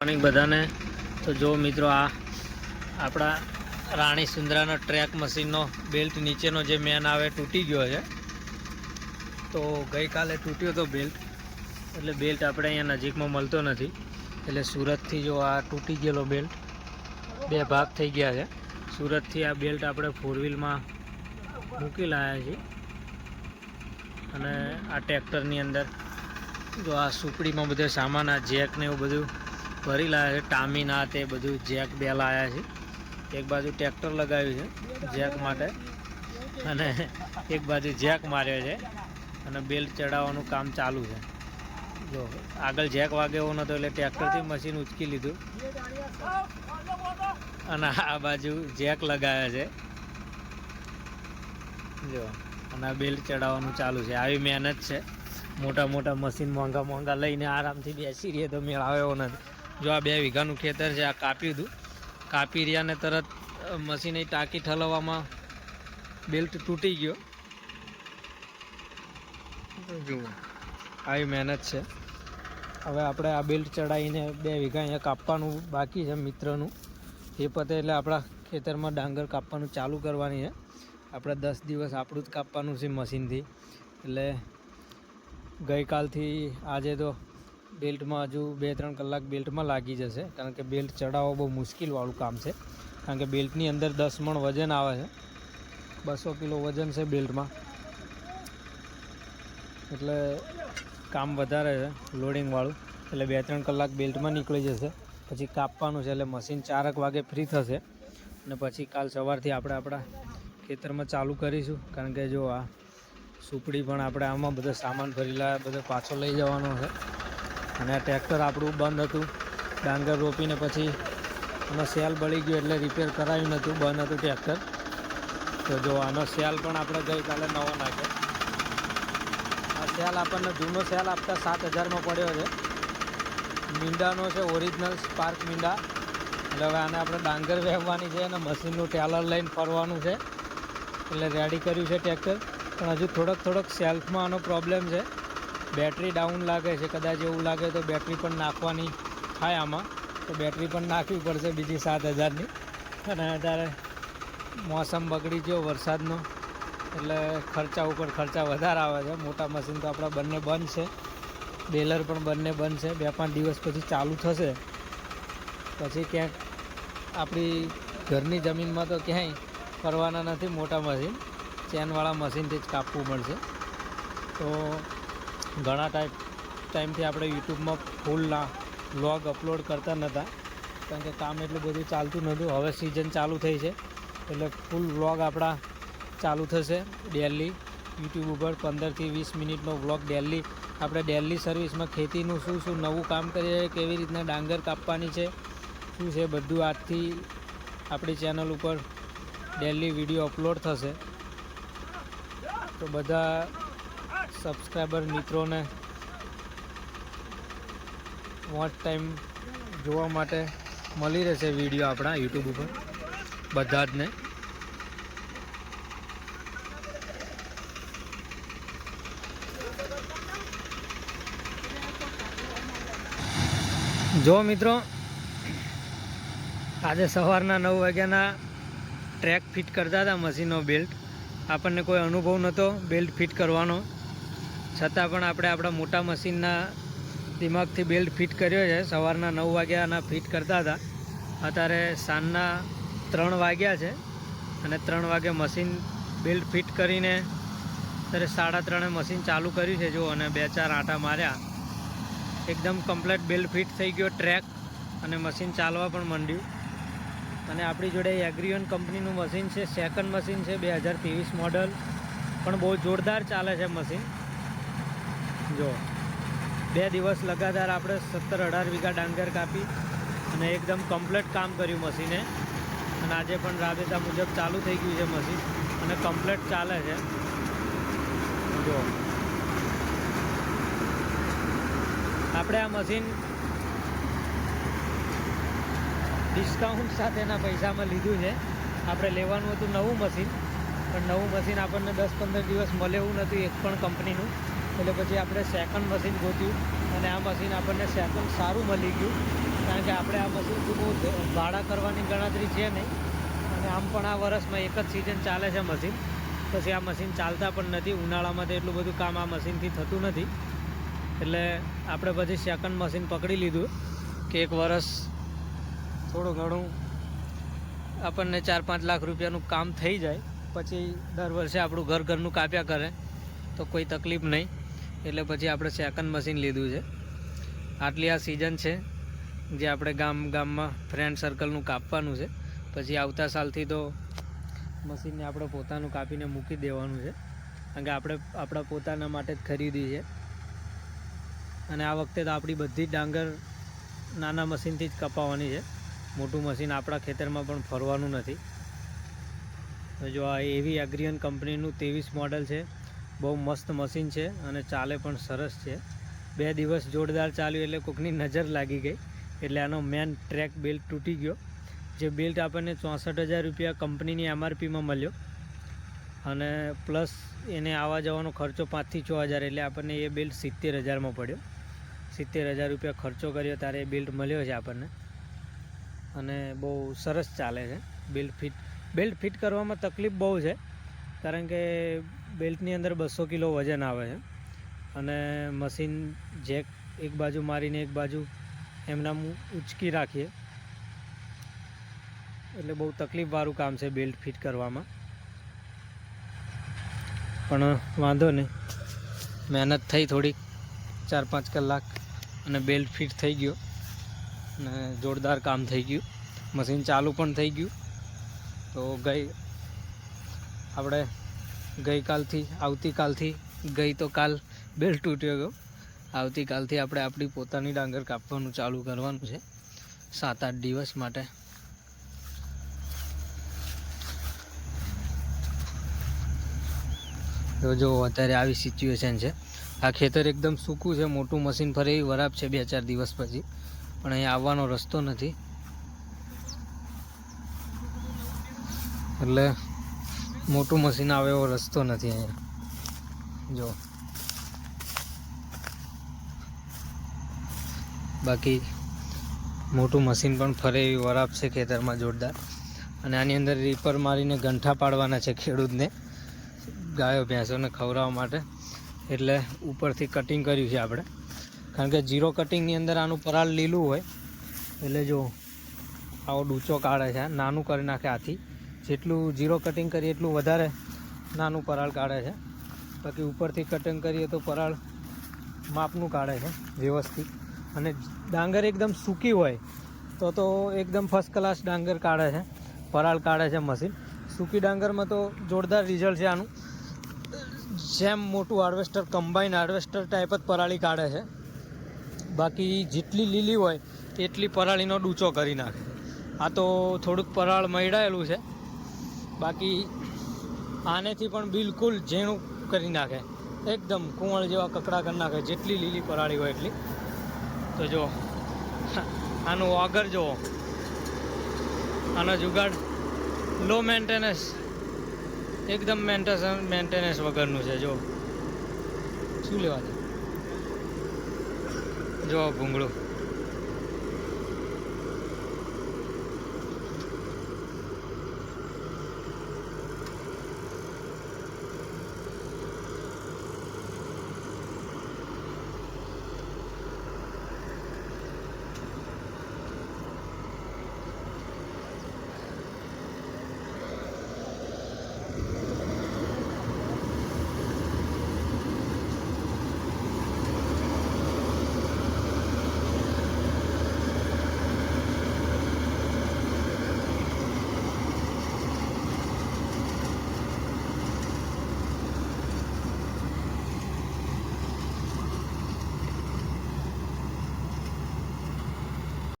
Morning બધાને તો જો મિત્રો આ આપણા રાણી સુંદરાનો ટ્રેક મશીનનો બેલ્ટ નીચેનો જે મેન આવે તૂટી ગયો છે. તો ગઈકાલે તૂટ્યો તો બેલ્ટ એટલે બેલ્ટ આપણે અહીંયા નજીકમાં મળતો નથી. એટલે સુરતથી જો આ તૂટી ગયેલો બેલ્ટ બે ભાગ થઈ ગયા છે. સુરતથી આ બેલ્ટ આપણે ફોર વ્હીલમાં મૂકી લાવ્યા છીએ. અને આ ટ્રેક્ટરની અંદર જો આ સુપડીમાં બધો સામાન, આ જેક ને એવું બધું ભરી લાવ્યા છે ટામીન તે બધું જેક બે લાવ્યા છે. એક બાજુ ટ્રેક્ટર લગાવ્યું છે, જેક માટે. અને એક બાજુ જેક માર્યો છે અને બેલ્ટ ચડાવવાનું કામ ચાલુ છે. જો, આગળ જેક વાગે એવો નહોતો એટલે ટ્રેક્ટરથી મશીન ઉચકી લીધું. અને આ બાજુ જેક લગાવ્યા છે. જો, અને આ બેલ્ટ ચડાવવાનું ચાલુ છે. આવી મહેનત છે. મોટા મોટા મશીન મોંઘા મોંઘા લઈને આરામથી બેસી રહીએ તો મેળ આવે એવો નથી. જો આ બે વીઘાનું ખેતર છે, આ કાપ્યું હતું કાપી રહ્યા ને તરત મશીનની ટાંકી ઠલવવામાં બેલ્ટ તૂટી ગયો. જુઓ, આવી મહેનત છે. હવે આપણે આ બેલ્ટ ચડાવીને બે વીઘા અહીંયા કાપવાનું બાકી છે મિત્રનું. એ પતે એટલે આપણા ખેતરમાં ડાંગર કાપવાનું ચાલુ કરવાની છે. આપણે દસ દિવસ આપણું જ કાપવાનું છે મશીનથી. એટલે ગઈકાલથી આજે તો બેલ્ટમાં હજુ બે, ત્રણ કલાક બેલ્ટમાં લાગી જશે. કારણ કે બેલ્ટ ચડાવવો બહુ મુશ્કેલવાળું કામ છે. કારણ કે બેલ્ટની અંદર દસ મણ વજન આવે છે. બસો કિલો વજન છે બેલ્ટમાં. એટલે કામ વધારે છે લોડિંગવાળું એટલે બે, ત્રણ કલાક બેલ્ટમાં નીકળી જશે. પછી કાપવાનું છે, એટલે મશીન ચારક વાગે ફ્રી થશે. અને પછી કાલ સવારથી આપણે આપણા ખેતરમાં ચાલુ કરીશું. કારણ કે જો આ સુપડી પણ આપણે આમાં બધો સામાન ભરી લાવ્યા બધો પાછો લઈ જવાનો છે. અને ટ્રેક્ટર આપણું બંધ હતું. ડાંગર રોપીને પછી એમાં સેલ બળી ગયો એટલે રિપેર કરાવ્યું નહોતું, બંધ હતું ટ્રેક્ટર. તો જો આનો સેલ પણ આપણે ગઈકાલે નવો નાખ્યો. આ સેલ આપણને જૂનો સેલ આપતા સાત હજારમાં પડ્યો છે. મીંડાનો છે ઓરિજિનલ સ્પાર્ક મીંડા. એટલે હવે આને આપણે ડાંગર વહેવાની છે અને મશીનનું ટેલર લઈને ફરવાનું છે. એટલે રેડી કર્યું છે ટ્રેક્ટર. પણ હજુ થોડોક થોડોક સેલ્ફમાં આનો પ્રોબ્લેમ છે. બેટરી ડાઉન લાગે છે, કદાચ એવું લાગે તો બેટરી પણ નાખવાની થાય આમાં. તો બેટરી પણ નાખવી પડશે બીજી સાત હજારની. અને અત્યારે મોસમ બગડી ગયો વરસાદનો, એટલે ખર્ચા ઉપર ખર્ચા વધારે આવે છે. મોટા મશીન તો આપણા બંને બંધ છે. બેલર પણ બંને બંધ છે. બે પાંચ દિવસ પછી ચાલુ થશે. પછી ક્યાંક આપણી ઘરની જમીનમાં તો ક્યાંય કરવાના નથી મોટા મશીન. ચેનવાળા મશીનથી જ કાપવું પડશે. તો ઘણા ટાઈપ ટાઈમથી આપણે યુટ્યુબમાં ફૂલના વ્લોગ અપલોડ કરતા નહોતા કારણ કે કામ એટલું બધું ચાલતું નહોતું હવે સિઝન ચાલુ થઈ છે. એટલે ફૂલ વ્લોગ આપણા ચાલુ થશે ડેલી યુટ્યુબ ઉપર પંદરથી વીસ મિનિટનો વ્લોગ ડેલી આપણે ડેલી સર્વિસમાં ખેતીનું શું શું નવું કામ કરીએ છીએ કેવી રીતના ડાંગર કાપવાની છે, શું છે બધું આજથી આપણી ચેનલ ઉપર ડેલી વીડિયો અપલોડ થશે. તો બધા સબસ્ક્રાઈબર મિત્રોને વોચ ટાઈમ જોવા માટે મળી રહેશે વીડિયો આપણા યુટ્યુબ ઉપર. બધા જને જો મિત્રો, આજે સવારના નવ વાગ્યાના ટ્રેક ફિટ કરતા હતા મશીનનો બેલ્ટ આપણને કોઈ અનુભવ નહોતો બેલ્ટ ફિટ કરવાનો. છતાં પણ આપણે આપણા મોટા મશીનના દિમાગથી બેલ્ટ ફિટ કર્યો છે. સવારના નવ વાગ્યાના ફિટ કરતા હતા. અત્યારે સાંજના ત્રણ વાગ્યા છે અને ત્રણ વાગે મશીન બેલ્ટ ફિટ કરીને અત્યારે સાડા ત્રણે મશીન ચાલુ કર્યું છે. જો, અને બે ચાર આંટા માર્યા. એકદમ કમ્પ્લેટ બેલ્ટ ફિટ થઈ ગયો ટ્રેક અને મશીન ચાલવા પણ માંડ્યું. અને આપણી જોડે એગ્રીઓન કંપનીનું મશીન છે. સેકન્ડ મશીન છે, બે હજાર ત્રેવીસ મોડલ પણ બહુ જોરદાર ચાલે છે મશીન. જો, બે દિવસ લગાતાર આપણે સત્તર અઢાર વીઘા ડાંગર કાપી અને એકદમ કમ્પ્લેટ કામ કર્યું મશીને. અને આજે પણ રાબેતા મુજબ ચાલુ થઈ ગયું છે મશીન અને કમ્પ્લેટ ચાલે છે. જો. આપણે આ મશીન ડિસ્કાઉન્ટ સાથેના પૈસામાં લીધું છે. આપણે લેવાનું હતું નવું મશીન, પણ નવું મશીન આપણને દસ પંદર દિવસ મળે એવું નથી એક પણ કંપનીનું. એટલે પછી આપણે સેકન્ડ મશીન ગોત્યું અને આ મશીન આપણને સેકન્ડ સારું મળી ગયું. કારણ કે આપણે આ મશીનથી બહુ ભાડા કરવાની ગણતરી છે નહીં. અને આમ પણ આ વર્ષમાં એક જ સિઝન ચાલે છે મશીન પછી આ મશીન ચાલતા પણ નથી. ઉનાળામાં તો એટલું બધું કામ આ મશીનથી થતું નથી. એટલે આપણે પછી સેકન્ડ મશીન પકડી લીધું કે એક વર્ષ થોડું ઘણું આપણને ચાર પાંચ લાખ રૂપિયાનું કામ થઈ જાય. પછી દર વર્ષે આપણું ઘર ઘરનું કાપ્યા કરે. તો કોઈ તકલીફ નહીં. એટલે પછી આપણે સેકન્ડ મશીન લીધું છે. આટલી આ સિઝન છે, જે આપણે ગામ ગામમાં ફ્રેન્ડ સર્કલનું કાપવાનું છે. પછી આવતા સાલથી તો મશીનને આપણે પોતાનું કાપીને મૂકી દેવાનું છે. કારણ કે આપણે આપણા પોતાના માટે જ ખરીદી છે. અને આ વખતે તો આપણી બધી ડાંગર નાના મશીનથી જ કપાવવાની છે. મોટું મશીન આપણા ખેતરમાં પણ ફરવાનું નથી. જો આ એવી એગ્રીયન કંપનીનું ત્રેવીસ મોડલ છે. બહુ મસ્ત મશીન છે અને ચાલે પણ સરસ છે. બે દિવસ જોરદાર ચાલ્યું એટલે કોકની નજર લાગી ગઈ. એટલે આનો મેન ટ્રેક બેલ્ટ તૂટી ગયો. જે બેલ્ટ આપણને ચોસઠ હજાર રૂપિયા કંપનીની એમઆરપીમાં મળ્યો. અને પ્લસ એને આવવા જવાનો ખર્ચો પાંચથી છ હજાર એટલે આપણને એ બેલ્ટ સિત્તેર હજારમાં પડ્યો. સિત્તેર હજાર રૂપિયા ખર્ચો કર્યો ત્યારે એ બેલ્ટ મળ્યો છે આપણને. અને બહુ સરસ ચાલે છે. બેલ્ટ ફિટ બેલ્ટ ફિટ કરવામાં તકલીફ બહુ છે. કારણ કે બેલ્ટની અંદર બસો કિલો વજન આવે છે. અને મશીન જેક એક બાજુ મારીને એક બાજુ એમનામ ઉચકી રાખીએ. એટલે બહુ તકલીફવાળું કામ છે બેલ્ટ ફિટ કરવામાં. પણ વાંધો નહીં. મહેનત થઈ થોડીક, ચાર પાંચ કલાક અને બેલ્ટ ફિટ થઈ ગયો. અને જોરદાર કામ થઈ ગયું. મશીન ચાલુ પણ થઈ ગયું. તો ગઈ, આપણે ગઈકાલથી, આવતીકાલથી ગઈ તો કાલ બેલ તૂટ્યો ગયો. આવતીકાલથી આપણે આપણી પોતાની ડાંગર કાપવાનું ચાલુ કરવાનું છે. સાત આઠ દિવસ માટે. તો જો, અત્યારે આવી સિચ્યુએશન છે. આ ખેતર એકદમ સૂકું છે, મોટું મશીન ફરે એવી વરાપ છે બે ચાર દિવસ પછી. પણ અહીંયા આવવાનો રસ્તો નથી. એટલે મોટું મશીન આવે એવો રસ્તો નથી અહીંયા. જો. બાકી મોટું મશીન પણ ફરે એવી વરાપ છે ખેતરમાં જોરદાર. અને આની અંદર રીપર મારીને ગંઠા પાડવાના છે ખેડૂતને. ગાયો ભેંસોને ખવડાવવા માટે. એટલે ઉપરથી કટિંગ કર્યું છે આપણે. કારણ કે જીરો કટિંગની અંદર આનું પરાળ લીલું હોય. એટલે જો આવો ડૂચો કાઢે છે, નાનું કરી નાખે આથી. જેટલું જીરો કટિંગ કરીએ એટલું વધારે નાનું પરાળ કાઢે છે. બાકી ઉપરથી કટિંગ કરીએ તો પરાળ માપનું કાઢે છે વ્યવસ્થિત. અને ડાંગર એકદમ સૂકી હોય તો તો એકદમ ફર્સ્ટ ક્લાસ ડાંગર કાઢે છે. પરાળ કાઢે છે મશીન સૂકી ડાંગરમાં તો જોરદાર રિઝલ્ટ છે આનું. જેમ મોટું હાર્વેસ્ટર કમ્બાઈન હાર્વેસ્ટર ટાઈપ જ પરાળી કાઢે છે. બાકી જેટલી લીલી હોય એટલી પરાળીનો ડૂચો કરી નાખે. આ તો થોડુંક પરાળ મળેલું છે. બાકી આનેથી પણ બિલકુલ ઝીણું કરી નાખે. એકદમ કુંવળ જેવા કકડા કરી નાખે, જેટલી લીલી પરાળી હોય એટલી. તો જો આનું આગળ જુઓ. આનો જુગાડ લો મેન્ટેનન્સ એકદમ મેન્ટેનન્સ મેન્ટેનન્સ વગરનું છે જો શું લેવા છે જો ભૂંગળું.